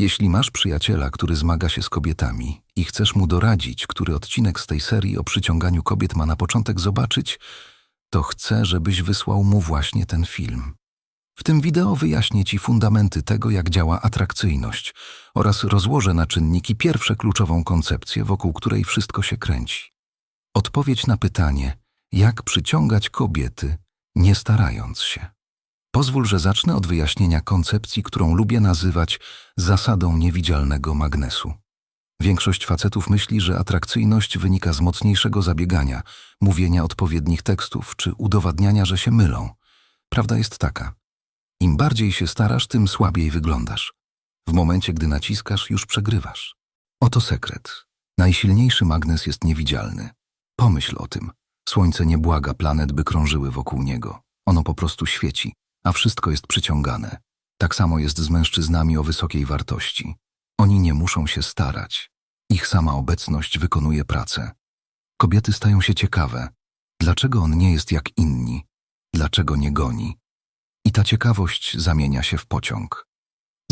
Jeśli masz przyjaciela, który zmaga się z kobietami i chcesz mu doradzić, który odcinek z tej serii o przyciąganiu kobiet ma na początek zobaczyć, to chcę, żebyś wysłał mu właśnie ten film. W tym wideo wyjaśnię Ci fundamenty tego, jak działa atrakcyjność oraz rozłożę na czynniki pierwsze kluczową koncepcję, wokół której wszystko się kręci. Odpowiedź na pytanie, jak przyciągać kobiety, nie starając się. Pozwól, że zacznę od wyjaśnienia koncepcji, którą lubię nazywać zasadą niewidzialnego magnesu. Większość facetów myśli, że atrakcyjność wynika z mocniejszego zabiegania, mówienia odpowiednich tekstów czy udowadniania, że się mylą. Prawda jest taka. Im bardziej się starasz, tym słabiej wyglądasz. W momencie, gdy naciskasz, już przegrywasz. Oto sekret. Najsilniejszy magnes jest niewidzialny. Pomyśl o tym. Słońce nie błaga planet, by krążyły wokół niego. Ono po prostu świeci, a wszystko jest przyciągane. Tak samo jest z mężczyznami o wysokiej wartości. Oni nie muszą się starać. Ich sama obecność wykonuje pracę. Kobiety stają się ciekawe. Dlaczego on nie jest jak inni? Dlaczego nie goni? I ta ciekawość zamienia się w pociąg.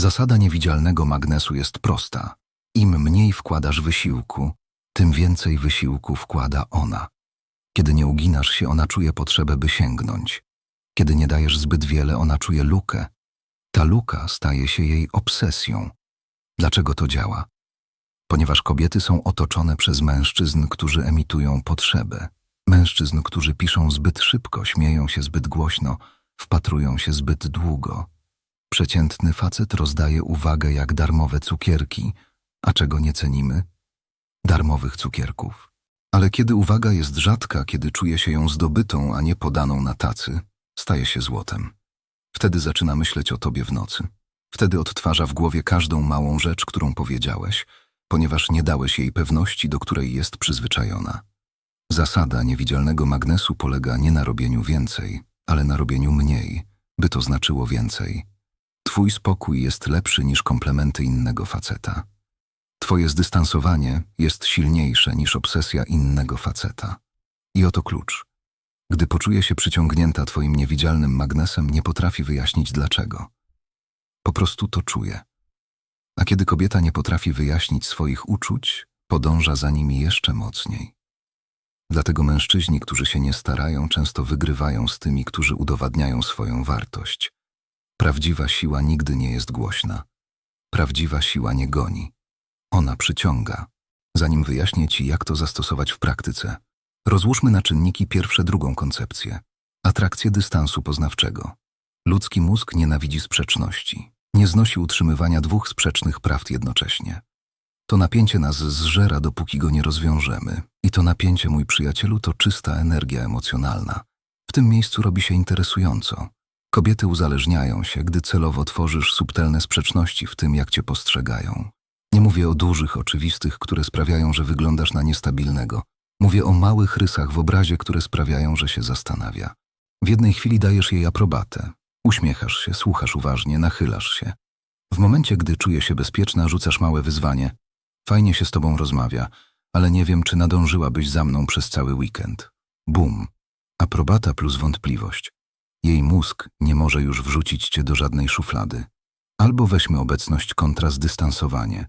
Zasada niewidzialnego magnesu jest prosta. Im mniej wkładasz wysiłku, tym więcej wysiłku wkłada ona. Kiedy nie uginasz się, ona czuje potrzebę, by sięgnąć. Kiedy nie dajesz zbyt wiele, ona czuje lukę. Ta luka staje się jej obsesją. Dlaczego to działa? Ponieważ kobiety są otoczone przez mężczyzn, którzy emitują potrzebę. Mężczyzn, którzy piszą zbyt szybko, śmieją się zbyt głośno, wpatrują się zbyt długo. Przeciętny facet rozdaje uwagę jak darmowe cukierki, a czego nie cenimy? Darmowych cukierków. Ale kiedy uwaga jest rzadka, kiedy czuje się ją zdobytą, a nie podaną na tacy, staje się złotem. Wtedy zaczyna myśleć o tobie w nocy. Wtedy odtwarza w głowie każdą małą rzecz, którą powiedziałeś, ponieważ nie dałeś jej pewności, do której jest przyzwyczajona. Zasada niewidzialnego magnesu polega nie na robieniu więcej, ale na robieniu mniej, by to znaczyło więcej. Twój spokój jest lepszy niż komplementy innego faceta. Twoje zdystansowanie jest silniejsze niż obsesja innego faceta. I oto klucz. Gdy poczuje się przyciągnięta Twoim niewidzialnym magnesem, nie potrafi wyjaśnić dlaczego. Po prostu to czuje. A kiedy kobieta nie potrafi wyjaśnić swoich uczuć, podąża za nimi jeszcze mocniej. Dlatego mężczyźni, którzy się nie starają, często wygrywają z tymi, którzy udowadniają swoją wartość. Prawdziwa siła nigdy nie jest głośna. Prawdziwa siła nie goni. Ona przyciąga. Zanim wyjaśnię Ci, jak to zastosować w praktyce, rozłóżmy na czynniki pierwsze drugą koncepcję. Atrakcję dystansu poznawczego. Ludzki mózg nienawidzi sprzeczności. Nie znosi utrzymywania dwóch sprzecznych prawd jednocześnie. To napięcie nas zżera, dopóki go nie rozwiążemy. I to napięcie, mój przyjacielu, to czysta energia emocjonalna. W tym miejscu robi się interesująco. Kobiety uzależniają się, gdy celowo tworzysz subtelne sprzeczności w tym, jak cię postrzegają. Nie mówię o dużych, oczywistych, które sprawiają, że wyglądasz na niestabilnego. Mówię o małych rysach w obrazie, które sprawiają, że się zastanawia. W jednej chwili dajesz jej aprobatę. Uśmiechasz się, słuchasz uważnie, nachylasz się. W momencie, gdy czuje się bezpieczna, rzucasz małe wyzwanie. Fajnie się z tobą rozmawia, ale nie wiem, czy nadążyłabyś za mną przez cały weekend. Bum. Aprobata plus wątpliwość. Jej mózg nie może już wrzucić cię do żadnej szuflady. Albo weźmy obecność kontra zdystansowanie.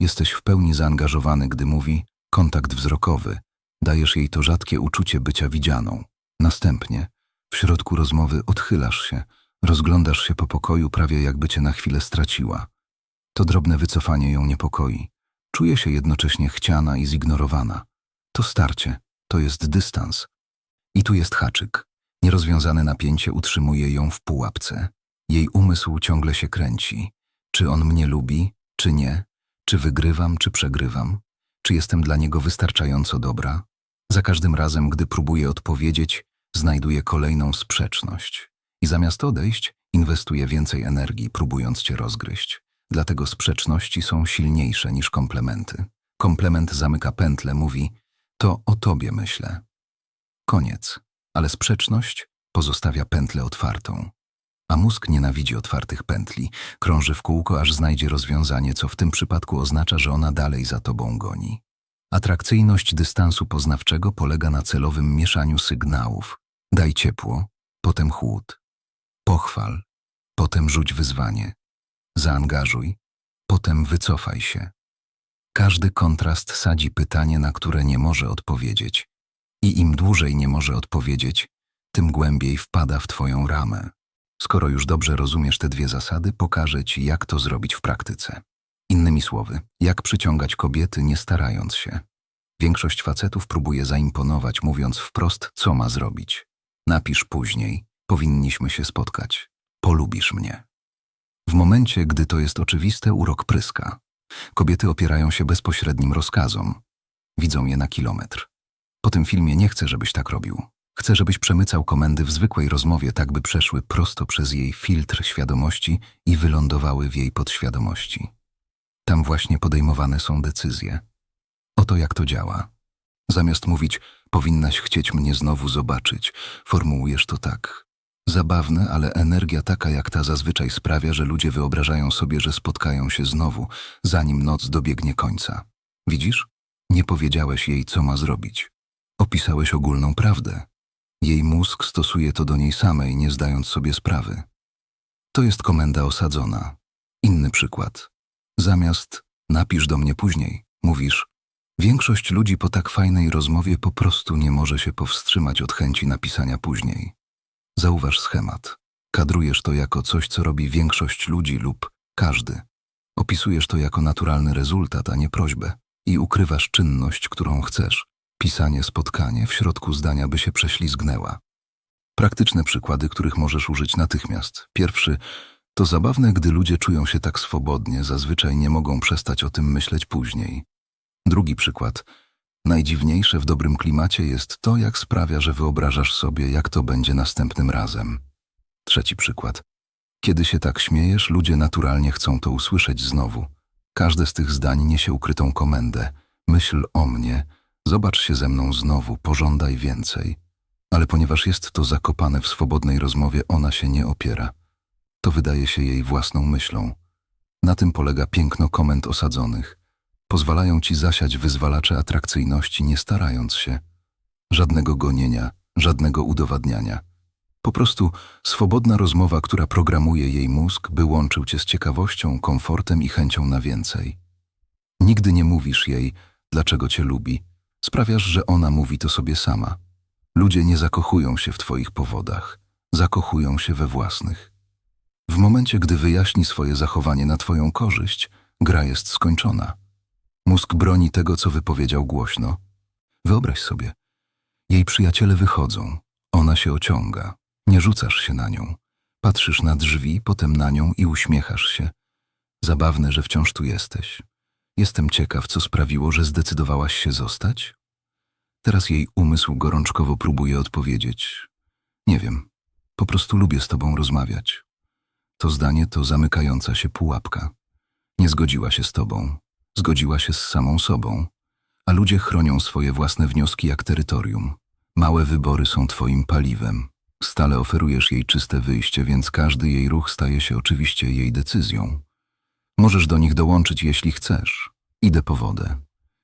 Jesteś w pełni zaangażowany, gdy mówi kontakt wzrokowy. Dajesz jej to rzadkie uczucie bycia widzianą. Następnie, w środku rozmowy odchylasz się, rozglądasz się po pokoju prawie jakby cię na chwilę straciła. To drobne wycofanie ją niepokoi. Czuje się jednocześnie chciana i zignorowana. To starcie, to jest dystans. I tu jest haczyk. Nierozwiązane napięcie utrzymuje ją w pułapce. Jej umysł ciągle się kręci. Czy on mnie lubi, czy nie? Czy wygrywam, czy przegrywam? Czy jestem dla niego wystarczająco dobra? Za każdym razem, gdy próbuję odpowiedzieć, znajduję kolejną sprzeczność. I zamiast odejść, inwestuję więcej energii, próbując cię rozgryźć. Dlatego sprzeczności są silniejsze niż komplementy. Komplement zamyka pętlę, mówi: To o tobie myślę. Koniec. Ale sprzeczność pozostawia pętlę otwartą. A mózg nienawidzi otwartych pętli, krąży w kółko, aż znajdzie rozwiązanie, co w tym przypadku oznacza, że ona dalej za tobą goni. Atrakcyjność dystansu poznawczego polega na celowym mieszaniu sygnałów. Daj ciepło, potem chłód. Pochwal, potem rzuć wyzwanie. Zaangażuj, potem wycofaj się. Każdy kontrast sadzi pytanie, na które nie może odpowiedzieć. I im dłużej nie może odpowiedzieć, tym głębiej wpada w twoją ramę. Skoro już dobrze rozumiesz te dwie zasady, pokażę ci, jak to zrobić w praktyce. Innymi słowy, jak przyciągać kobiety, nie starając się. Większość facetów próbuje zaimponować, mówiąc wprost, co ma zrobić. Napisz później, powinniśmy się spotkać. Polubisz mnie. W momencie, gdy to jest oczywiste, urok pryska. Kobiety opierają się bezpośrednim rozkazom. Widzą je na kilometr. Po tym filmie nie chcę, żebyś tak robił. Chcę, żebyś przemycał komendy w zwykłej rozmowie, tak by przeszły prosto przez jej filtr świadomości i wylądowały w jej podświadomości. Tam właśnie podejmowane są decyzje. Oto jak to działa. Zamiast mówić, powinnaś chcieć mnie znowu zobaczyć, formułujesz to tak. Zabawne, ale energia taka jak ta zazwyczaj sprawia, że ludzie wyobrażają sobie, że spotkają się znowu, zanim noc dobiegnie końca. Widzisz? Nie powiedziałeś jej, co ma zrobić. Opisałeś ogólną prawdę. Jej mózg stosuje to do niej samej, nie zdając sobie sprawy. To jest komenda osadzona. Inny przykład. Zamiast napisz do mnie później, mówisz Większość ludzi po tak fajnej rozmowie po prostu nie może się powstrzymać od chęci napisania później. Zauważ schemat. Kadrujesz to jako coś, co robi większość ludzi lub każdy. Opisujesz to jako naturalny rezultat, a nie prośbę. I ukrywasz czynność, którą chcesz. Pisanie, spotkanie, w środku zdania by się prześlizgnęła. Praktyczne przykłady, których możesz użyć natychmiast. Pierwszy to zabawne, gdy ludzie czują się tak swobodnie, zazwyczaj nie mogą przestać o tym myśleć później. Drugi przykład. Najdziwniejsze w dobrym klimacie jest to, jak sprawia, że wyobrażasz sobie, jak to będzie następnym razem. Trzeci przykład. Kiedy się tak śmiejesz, ludzie naturalnie chcą to usłyszeć znowu. Każde z tych zdań niesie ukrytą komendę. Myśl o mnie, zobacz się ze mną znowu, pożądaj więcej. Ale ponieważ jest to zakopane w swobodnej rozmowie, ona się nie opiera. To wydaje się jej własną myślą. Na tym polega piękno komend osadzonych. Pozwalają ci zasiać wyzwalacze atrakcyjności, nie starając się. Żadnego gonienia, żadnego udowadniania. Po prostu swobodna rozmowa, która programuje jej mózg, by łączył cię z ciekawością, komfortem i chęcią na więcej. Nigdy nie mówisz jej, dlaczego cię lubi. Sprawiasz, że ona mówi to sobie sama. Ludzie nie zakochują się w twoich powodach, zakochują się we własnych. W momencie, gdy wyjaśni swoje zachowanie na twoją korzyść, gra jest skończona. Mózg broni tego, co wypowiedział głośno. Wyobraź sobie. Jej przyjaciele wychodzą. Ona się ociąga. Nie rzucasz się na nią. Patrzysz na drzwi, potem na nią i uśmiechasz się. Zabawne, że wciąż tu jesteś. Jestem ciekaw, co sprawiło, że zdecydowałaś się zostać? Teraz jej umysł gorączkowo próbuje odpowiedzieć. Nie wiem. Po prostu lubię z tobą rozmawiać. To zdanie to zamykająca się pułapka. Nie zgodziła się z tobą. Zgodziła się z samą sobą. A ludzie chronią swoje własne wnioski jak terytorium. Małe wybory są twoim paliwem. Stale oferujesz jej czyste wyjście, więc każdy jej ruch staje się oczywiście jej decyzją. Możesz do nich dołączyć, jeśli chcesz. Idę po wodę.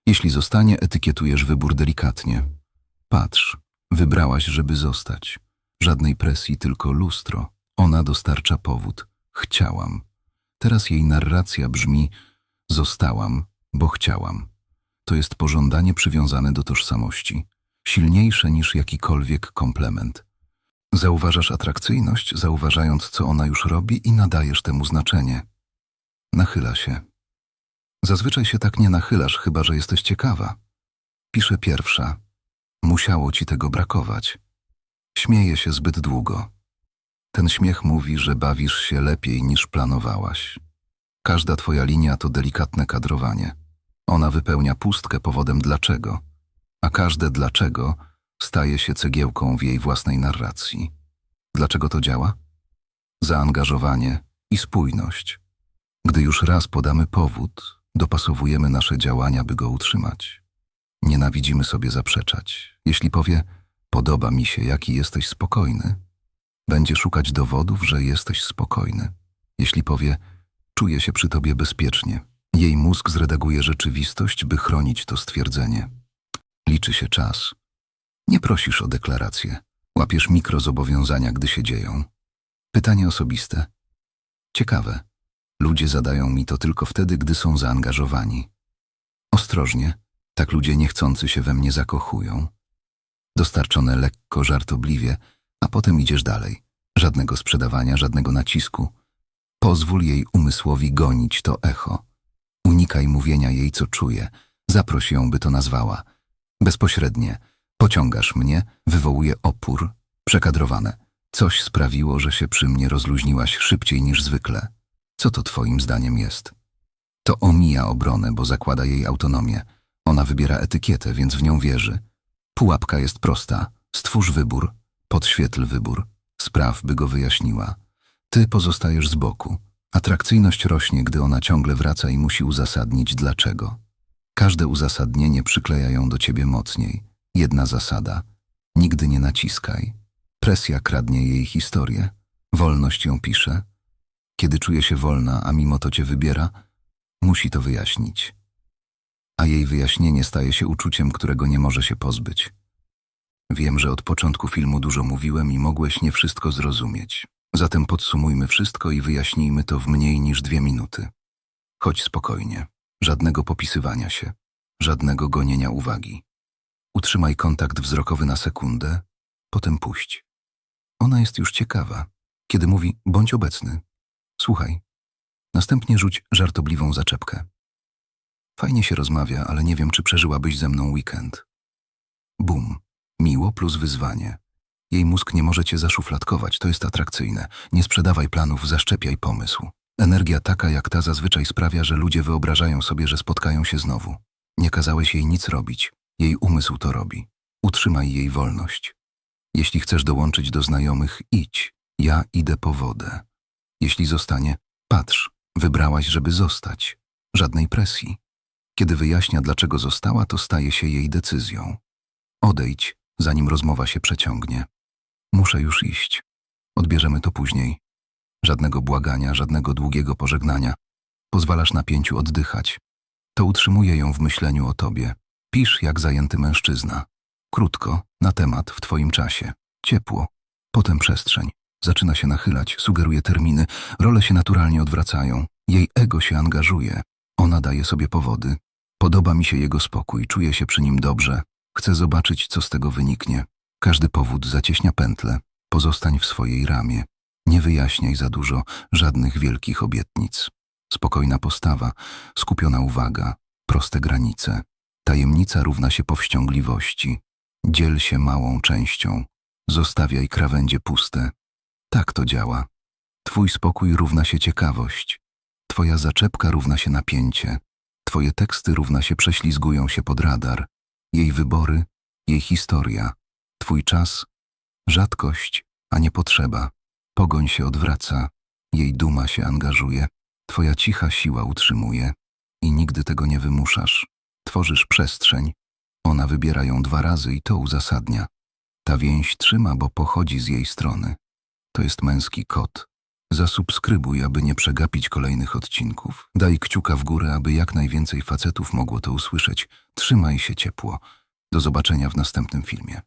Jeśli zostanie, etykietujesz wybór delikatnie. Patrz, wybrałaś, żeby zostać. Żadnej presji, tylko lustro. Ona dostarcza powód. Chciałam. Teraz jej narracja brzmi Zostałam, bo chciałam. To jest pożądanie przywiązane do tożsamości, silniejsze niż jakikolwiek komplement. Zauważasz atrakcyjność, zauważając, co ona już robi i nadajesz temu znaczenie. Nachyla się. Zazwyczaj się tak nie nachylasz, chyba że jesteś ciekawa. Pisze pierwsza. Musiało ci tego brakować. Śmieje się zbyt długo. Ten śmiech mówi, że bawisz się lepiej niż planowałaś. Każda twoja linia to delikatne kadrowanie. Ona wypełnia pustkę powodem dlaczego, a każde dlaczego staje się cegiełką w jej własnej narracji. Dlaczego to działa? Zaangażowanie i spójność. Gdy już raz podamy powód, dopasowujemy nasze działania, by go utrzymać. Nienawidzimy sobie zaprzeczać. Jeśli powie, podoba mi się, jaki jesteś spokojny, będzie szukać dowodów, że jesteś spokojny. Jeśli powie, Czuje się przy tobie bezpiecznie. Jej mózg zredaguje rzeczywistość, by chronić to stwierdzenie. Liczy się czas. Nie prosisz o deklarację. Łapiesz mikrozobowiązania, gdy się dzieją. Pytanie osobiste. Ciekawe. Ludzie zadają mi to tylko wtedy, gdy są zaangażowani. Ostrożnie, tak ludzie niechcący się we mnie zakochują. Dostarczone lekko, żartobliwie, potem idziesz dalej. Żadnego sprzedawania, żadnego nacisku. Pozwól jej umysłowi gonić to echo. Unikaj mówienia jej, co czuje. Zaproś ją, by to nazwała. Bezpośrednie. Pociągasz mnie, wywołuje opór. Przekadrowane. Coś sprawiło, że się przy mnie rozluźniłaś szybciej niż zwykle. Co to twoim zdaniem jest? To omija obronę, bo zakłada jej autonomię. Ona wybiera etykietę, więc w nią wierzy. Pułapka jest prosta. Stwórz wybór. Podświetl wybór. Spraw, by go wyjaśniła. Ty pozostajesz z boku. Atrakcyjność rośnie, gdy ona ciągle wraca i musi uzasadnić dlaczego. Każde uzasadnienie przykleja ją do ciebie mocniej. Jedna zasada. Nigdy nie naciskaj. Presja kradnie jej historię. Wolność ją pisze. Kiedy czuje się wolna, a mimo to cię wybiera, musi to wyjaśnić. A jej wyjaśnienie staje się uczuciem, którego nie może się pozbyć. Wiem, że od początku filmu dużo mówiłem i mogłeś nie wszystko zrozumieć. Zatem podsumujmy wszystko i wyjaśnijmy to w mniej niż dwie minuty. Chodź spokojnie. Żadnego popisywania się. Żadnego gonienia uwagi. Utrzymaj kontakt wzrokowy na sekundę, potem puść. Ona jest już ciekawa. Kiedy mówi, bądź obecny. Słuchaj. Następnie rzuć żartobliwą zaczepkę. Fajnie się rozmawia, ale nie wiem, czy przeżyłabyś ze mną weekend. Bum. Miło plus wyzwanie. Jej mózg nie może cię zaszufladkować, to jest atrakcyjne. Nie sprzedawaj planów, zaszczepiaj pomysł. Energia taka jak ta zazwyczaj sprawia, że ludzie wyobrażają sobie, że spotkają się znowu. Nie kazałeś jej nic robić. Jej umysł to robi. Utrzymaj jej wolność. Jeśli chcesz dołączyć do znajomych, idź. Ja idę po wodę. Jeśli zostanie, patrz. Wybrałaś, żeby zostać. Żadnej presji. Kiedy wyjaśnia, dlaczego została, to staje się jej decyzją. Odejdź, zanim rozmowa się przeciągnie. Muszę już iść. Odbierzemy to później. Żadnego błagania, żadnego długiego pożegnania. Pozwalasz napięciu oddychać. To utrzymuje ją w myśleniu o tobie. Pisz jak zajęty mężczyzna. Krótko, na temat, w twoim czasie. Ciepło. Potem przestrzeń. Zaczyna się nachylać, sugeruje terminy, role się naturalnie odwracają. Jej ego się angażuje. Ona daje sobie powody. Podoba mi się jego spokój, czuję się przy nim dobrze. Chcę zobaczyć, co z tego wyniknie. Każdy powód zacieśnia pętlę. Pozostań w swojej ramie. Nie wyjaśniaj za dużo żadnych wielkich obietnic. Spokojna postawa, skupiona uwaga, proste granice. Tajemnica równa się powściągliwości. Dziel się małą częścią. Zostawiaj krawędzie puste. Tak to działa. Twój spokój równa się ciekawość. Twoja zaczepka równa się napięcie. Twoje teksty równa się prześlizgują się pod radar. Jej wybory, jej historia. Twój czas, rzadkość, a nie potrzeba. Pogoń się odwraca, jej duma się angażuje, twoja cicha siła utrzymuje i nigdy tego nie wymuszasz. Tworzysz przestrzeń, ona wybiera ją dwa razy i to uzasadnia. Ta więź trzyma, bo pochodzi z jej strony. To jest męski kot. Zasubskrybuj, aby nie przegapić kolejnych odcinków. Daj kciuka w górę, aby jak najwięcej facetów mogło to usłyszeć. Trzymaj się ciepło. Do zobaczenia w następnym filmie.